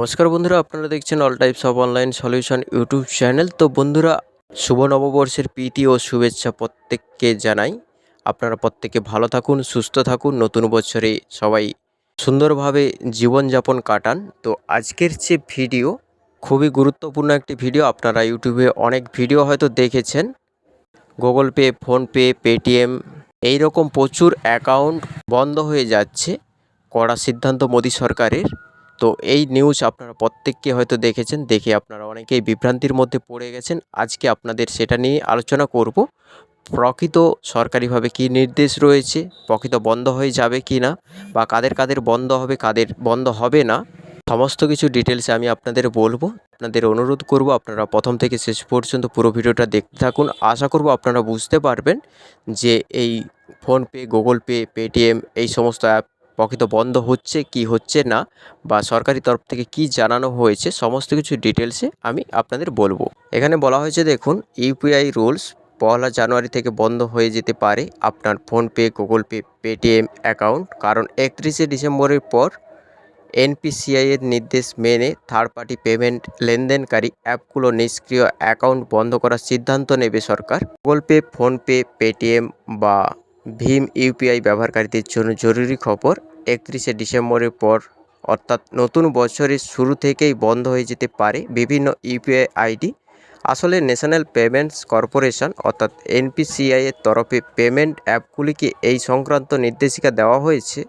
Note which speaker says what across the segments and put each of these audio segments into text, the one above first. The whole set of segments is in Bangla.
Speaker 1: নমস্কার বন্ধুরা, আপনারা দেখছেন all types of online solution YouTube channel তো বন্ধুরা, শুভ নববর্ষের প্রীতি ও শুভেচ্ছা প্রত্যেককে জানাই। আপনারা প্রত্যেকে ভালো থাকুন, সুস্থ থাকুন। নতুন বছরে সবাই সুন্দরভাবে জীবনযাপন কাটান। তো আজকের যে ভিডিও, খুবই গুরুত্বপূর্ণ একটি ভিডিও। আপনারা ইউটিউবে অনেক ভিডিও হয়তো দেখেছেন। গুগল পে ফোনপে পেটিএম এই রকম প্রচুর অ্যাকাউন্ট বন্ধ হয়ে যাচ্ছে। কড়া সিদ্ধান্ত মোদী সরকারের। তো এই নিউজ আপনারা প্রত্যেককে হয়তো দেখেছেন, দেখে আপনারা অনেকেই বিভ্রান্তির মধ্যে পড়ে গেছেন। আজকে আপনাদের সেটা নিয়ে আলোচনা করব। প্রকৃত সরকারিভাবে কী নির্দেশ রয়েছে? প্রকৃত বন্ধ হয়ে যাবে কি না? বা কাদের কাদের বন্ধ হবে, কাদের বন্ধ হবে না? সমস্ত কিছু ডিটেলসে আমি আপনাদের বলব। আপনাদের অনুরোধ করব, আপনারা প্রথম থেকে শেষ পর্যন্ত পুরো ভিডিওটা দেখতে থাকুন। আশা করব আপনারা বুঝতে পারবেন যে এই ফোনপে গুগল পে পেটিএম এই সমস্ত অ্যাপ প্রকৃত বন্ধ হচ্ছে, কি হচ্ছে না, বা সরকারি তরফ থেকে কি জানানো হয়েছে, সমস্ত কিছু ডিটেলসে আমি আপনাদের বলব। এখানে বলা হয়েছে, দেখুন ইউপিআই রুলস পয়লা জানুয়ারি থেকে বন্ধ হয়ে যেতে পারে আপনার PhonePe, Google Pay, Paytm account কারণ একত্রিশে ডিসেম্বরের পর এনপিসিআই এর নির্দেশ মেনে থার্ড পার্টি পেমেন্ট লেনদেনকারী অ্যাপগুলো নিষ্ক্রিয় অ্যাকাউন্ট বন্ধ করার সিদ্ধান্ত নেবে সরকার। গুগল পে, ফোনপে, পেটিএম বা ভীম ইউপিআই ব্যবহারকারীদের জন্য জরুরি খবর, একত্রিশে ডিসেম্বরের পর, অর্থাৎ নতুন বছরের শুরু থেকেই বন্ধ হয়ে যেতে পারে বিভিন্ন ইউপিআই আইডি আসলে ন্যাশনাল পেমেন্টস কর্পোরেশন, অর্থাৎ এনপিসিআই এর তরফে পেমেন্ট অ্যাপগুলিকে এই সংক্রান্ত নির্দেশিকা দেওয়া হয়েছে।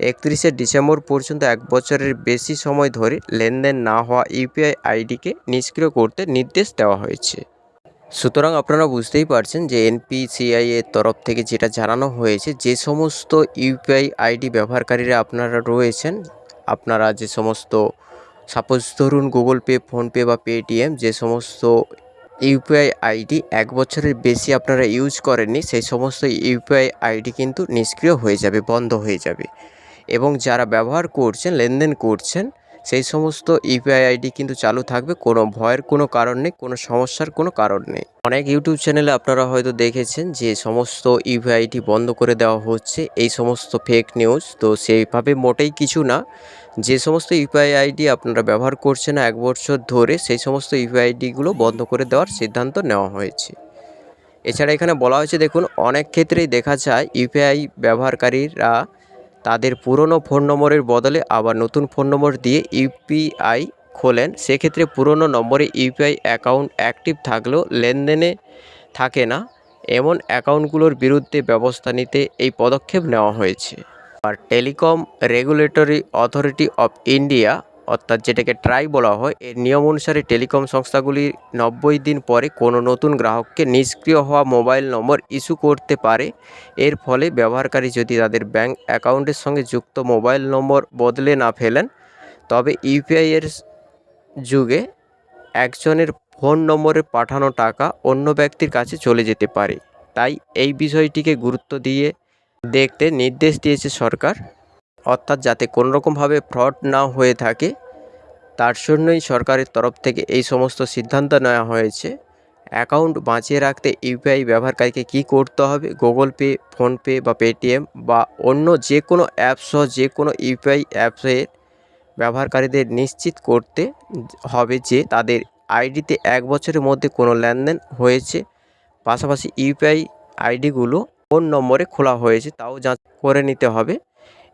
Speaker 1: একত্রিশে ডিসেম্বর পর্যন্ত এক বছরের বেশি সময় ধরে লেনদেন না হওয়া ইউপিআই আইডিকে নিষ্ক্রিয় করতে নির্দেশ দেওয়া হয়েছে। সুতরাং আপনারা বুঝতেই পারছেন যে এনপিসিআই এর তরফ থেকে যেটা জানানো হয়েছে, যে সমস্ত ইউপিআই আইডি ব্যবহারকারীরা আপনারা রয়েছেন, আপনারা যে সমস্ত সাপোজ ধরুন গুগল পে ফোনপে বা পেটিএম যে সমস্ত ইউপিআই আইডি এক বছরের বেশি আপনারা ইউজ করেননি, সেই সমস্ত ইউপিআই আইডি কিন্তু নিষ্ক্রিয় হয়ে যাবে, বন্ধ হয়ে যাবে। এবং যারা ব্যবহার করছেন, লেনদেন করছেন সেই সমস্ত ইউপিআই আইডি কিন্তু চালু থাকবে। কোনো ভয়ের কোনো কারণ নেই, কোনো সমস্যার কোনো কারণ নেই। অনেক ইউটিউব চ্যানেলে আপনারা হয়তো দেখেছেন যে সমস্ত ইউপিআই আইডি বন্ধ করে দেওয়া হচ্ছে, এই সমস্ত ফেক নিউজ তো সেইভাবে মোটেই কিছু না। যে সমস্ত ইউপিআই আইডি আপনারা ব্যবহার করছেন এক বছর ধরে, সেই সমস্ত ইউপিআই আইডিগুলো বন্ধ করে দেওয়ার সিদ্ধান্ত নেওয়া হয়েছে। এছাড়া এখানে বলা হয়েছে, দেখুন, অনেক ক্ষেত্রেই দেখা যায় ইউপিআই ব্যবহারকারীরা তাদের পুরনো ফোন নম্বরের বদলে আবার নতুন ফোন নম্বর দিয়ে ইউপিআই খোলেন। সেক্ষেত্রে পুরনো নম্বরে ইউপিআই অ্যাকাউন্ট অ্যাক্টিভ থাকলেও লেনদেনে থাকে না। এমন অ্যাকাউন্টগুলোর বিরুদ্ধে ব্যবস্থা নিতে এই পদক্ষেপ নেওয়া হয়েছে। আর telecom regulatory authority of India অর্থাৎ যেটাকে ট্রাই বলা হয়, এর নিয়ম অনুসারে টেলিকম সংস্থাগুলি নব্বই দিন পরে কোনো নতুন গ্রাহককে নিষ্ক্রিয় হওয়া মোবাইল নম্বর ইস্যু করতে পারে। এর ফলে ব্যবহারকারী যদি তাদের ব্যাংক অ্যাকাউন্টের সঙ্গে যুক্ত মোবাইল নম্বর বদলে না ফেলেন, তবে ইউপিআই এর যুগে একজনের ফোন নম্বরে পাঠানো টাকা অন্য ব্যক্তির কাছে চলে যেতে পারে। তাই এই বিষয়টিকে গুরুত্ব দিয়ে দেখতে নির্দেশ দিয়েছে সরকার। অর্থাৎ যাতে কোনোরকমভাবে ফ্রড না হয়ে থাকে, তার জন্যই সরকারের তরফ থেকে এই সমস্ত সিদ্ধান্ত নেওয়া হয়েছে। অ্যাকাউন্ট বাঁচিয়ে রাখতে ইউপিআই ব্যবহারকারীকে কী করতে হবে? গুগল পে, ফোনপে বা পেটিএম বা অন্য যে কোনো অ্যাপস সহ যে কোনো ইউপিআই অ্যাপসের ব্যবহারকারীদের নিশ্চিত করতে হবে যে তাদের আইডিতে এক বছরের মধ্যে কোনো লেনদেন হয়েছে। পাশাপাশি ইউপিআই আইডিগুলো কোন নম্বরে খোলা হয়েছে, তাও যাচাই করে নিতে হবে।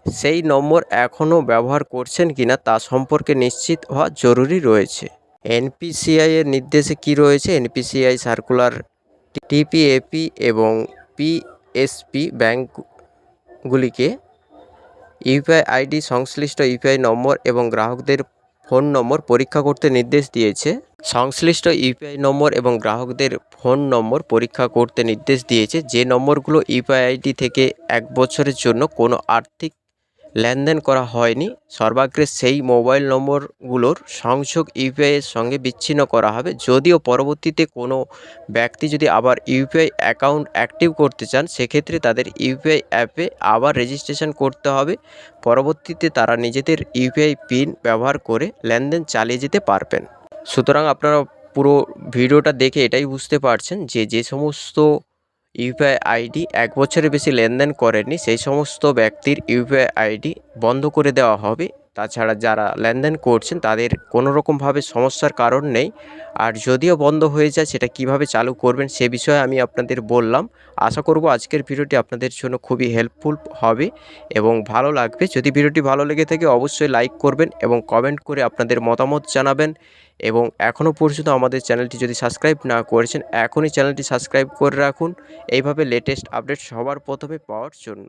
Speaker 1: সেই নম্বর এখনও ব্যবহার করছেন কিনা তা সম্পর্কে নিশ্চিত হওয়া জরুরি রয়েছে। এনপিসিআই এর নির্দেশে কি রয়েছে? এনপিসিআই সার্কুলার, টিপিএপি এবং পিএসপি ব্যাংকগুলিকে ইউপিআই আইডি, সংশ্লিষ্ট ইউপিআই নম্বর এবং গ্রাহকদের ফোন নম্বর পরীক্ষা করতে নির্দেশ দিয়েছে। সংশ্লিষ্ট ইউপিআই নম্বর এবং গ্রাহকদের ফোন নম্বর পরীক্ষা করতে নির্দেশ দিয়েছে। যে নম্বরগুলো ইউপিআই আইডি থেকে এক বছরের জন্য কোনো আর্থিক লেনদেন করা হয়নি। সর্বাগ্রে সেই মোবাইল নম্বরগুলোর সংযোগ ইউপিআই এর সঙ্গে বিচ্ছিন্ন করা হবে। যদিও পরবর্তীতে কোনো ব্যক্তি যদি আবার ইউপিআই অ্যাকাউন্ট অ্যাক্টিভ করতে চান, সেক্ষেত্রে তাদের ইউপিআই অ্যাপে আবার রেজিস্ট্রেশন করতে হবে। পরবর্তীতে তারা নিজেদের ইউপিআই পিন ব্যবহার করে লেনদেন চালিয়ে যেতে পারবেন। সুতরাং আপনারা পুরো ভিডিওটা দেখে এটাই বুঝতে পারছেন যে যে সমস্ত ইউপিআই আইডি এক বছরের বেশি লেনদেন করেননি, সেই সমস্ত ব্যক্তির ইউপিআই আইডি বন্ধ করে দেওয়া হবে। তাছাড়া যারা লেনদেন করছেন, তাদের কোনো রকমভাবে সমস্যার কারণ নেই। আর যদিও বন্ধ হয়ে যায়, সেটা কীভাবে চালু করবেন সে বিষয়ে আমি আপনাদের বললাম। আশা করব আজকের ভিডিওটি আপনাদের জন্য খুবই হেল্পফুল হবে এবং ভালো লাগবে। যদি ভিডিওটি ভালো লেগে থাকে, অবশ্যই লাইক করবেন এবং কমেন্ট করে আপনাদের মতামত জানাবেন। এবং এখনও পর্যন্ত আমাদের চ্যানেলটি যদি সাবস্ক্রাইব না করেছেন, এখনই চ্যানেলটি সাবস্ক্রাইব করে রাখুন। এইভাবে লেটেস্ট আপডেট সবার প্রথমে পাওয়ার জন্য।